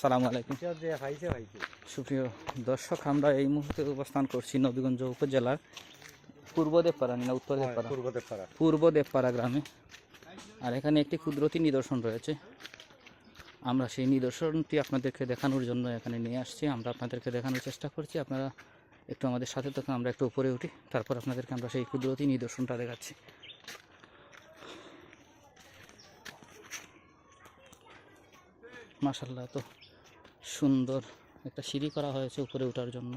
সালামু আলাইকুম। সুপ্রিয় দর্শক আমরা এই মুহূর্তে অবস্থান করছি নবীগঞ্জ উপজেলার পূর্ব দেবপাড়া না উত্তর দেবপাড়া? পূর্বতে পারা পূর্ব দেবপাড়া গ্রামে। আর এখানে একটি ক্ষুদ্রতি নিদর্শন রয়েছে। আমরা সেই নিদর্শনটি আপনাদেরকে দেখানোর জন্য এখানে নিয়ে আসছি। আমরা আপনাদেরকে দেখানোর চেষ্টা করছি। আপনারা একটু আমাদের সাথে থাকুন আমরা একটু উপরে উঠি। তারপর আপনাদেরকে আমরা সেই ক্ষুদ্রতি নিদর্শনটা দেখাচ্ছি। মাশাল্লাহ তো সুন্দর একটা সিঁড়ি করা হয়েছে উপরে ওঠার জন্য।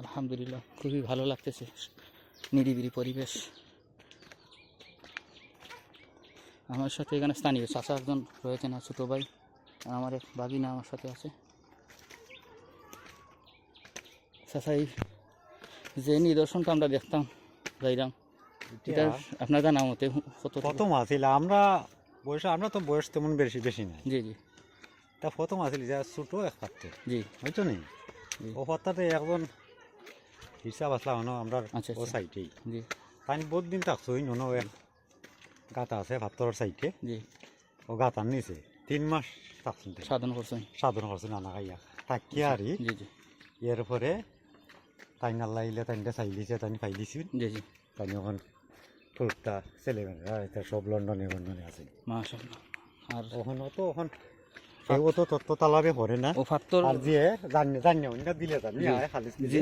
আলহামদুলিল্লাহ খুবই ভালো লাগতেছে নিরিবিলি পরিবেশ। আমার সাথে এখানে স্থানীয় চাচা একজন রয়েছে না ছোটো ভাই আমার এক বাগিনা আমার সাথে আছে। চাচা এই যে নিদর্শনটা আমরা দেখতাম যাইরাম এটা আপনার জানা মতে কত প্রথম আছিল আমরা বয়স আমরা তো বয়স তেমন বেশি বেশি না জি জি। তা প্রথম আছিল যে ছোট এক পাত্র জি। বুঝছ নি। ও পাত্রাতে একজন হিসাব আসলা হনো আমরা ও। সাইডেই জি। তাই বহুত দিন থাকছো ওই নন এক গাতা আছে ভাতর সাইডে জি। ও গাতার নিচে তিন মাস থাকছেন সাধন করছেন সাধন করছে নানা খাইয়া থাকি আর জি জি। এর পরে তাই নাল্লা ইলে তাইনটা চাইলিছে তাই ফাইলিছিল জি জি। তাই এখন টুকটা ছেলেমেয়েরা সব লন্ডনে লন্ডনে আছে। মাশাল্লাহ আর ওখানে তো ওখান কেউ তো তত্ত্ব তালাবে পড়ে না। ও ফাত্তর আর যে জানি জানি অন্য দিলে জানি জি। যে।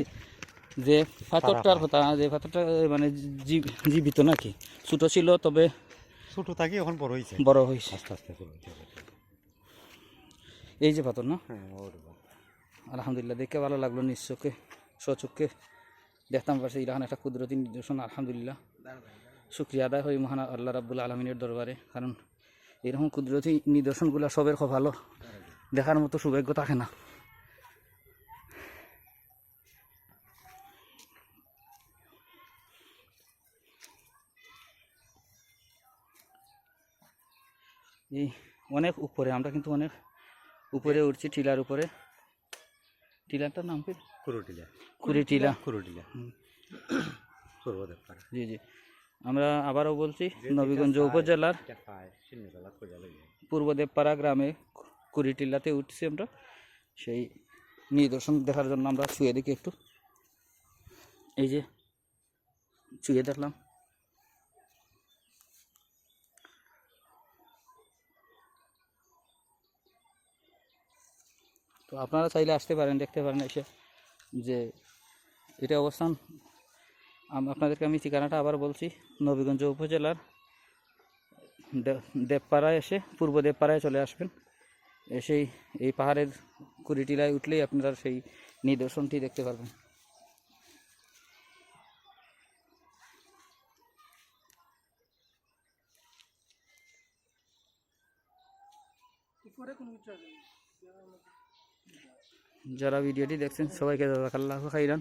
যে পাথরটার কথা যে পাথরটা মানে জীবিত নাকি? ছোট ছিল তবে ছোট থাকি এখন বড় হয়েছে বড় হয়েছে আস্তে আস্তে। এই যে পাথর না? হ্যাঁ আলহামদুলিল্লাহ দেখে ভালো লাগল নিশ্চয়কে স্বচক্ষে দেখতাম পারছি এরকম একটা কুদরতি নিদর্শন আলহামদুলিল্লাহ। শুক্রিয়া আদায় হয় মহান আল্লাহ রাবুল আলমিনের দরবারে কারণ এরকম কুদরতি নিদর্শনগুলো সবের খুব ভালো। দেখার মতো সৌভাগ্য থাকে না। এই অনেক উপরে আমরা কিন্তু অনেক উপরে উঠছি টিলার উপরে। টিলারটার নাম কি? কুরুটিলা। কুরুটিলা। করব জি জি। আমরা আবারও বলছি নবীগঞ্জ উপজেলার পূর্ব দেবপাড়া গ্রামে কুড়ি টিলাতে উঠছি আমরা। সেই নিদর্শন দেখার জন্য আমরা শুয়ে দেখি একটু। এই যে শুয়ে দেখলাম। তো আপনারা চাইলে আসতে পারেন দেখতে পারেন এসে যে এটা অবস্থান। আপনাদেরকে আমি ঠিকানাটা আবার বলছি, নবীগঞ্জ উপজেলার দেবপাড়ায় এসে, পূর্ব দেবপাড়ায় চলে আসবেন। এসেই এই পাহাড়ের কুড়িটিলায় উঠলেই আপনারা সেই নিদর্শনটি দেখতে পারবেন। যারা ভিডিওটি দেখছেন, সবাইকে দাদা জাজাকাল্লাহ খাইরান।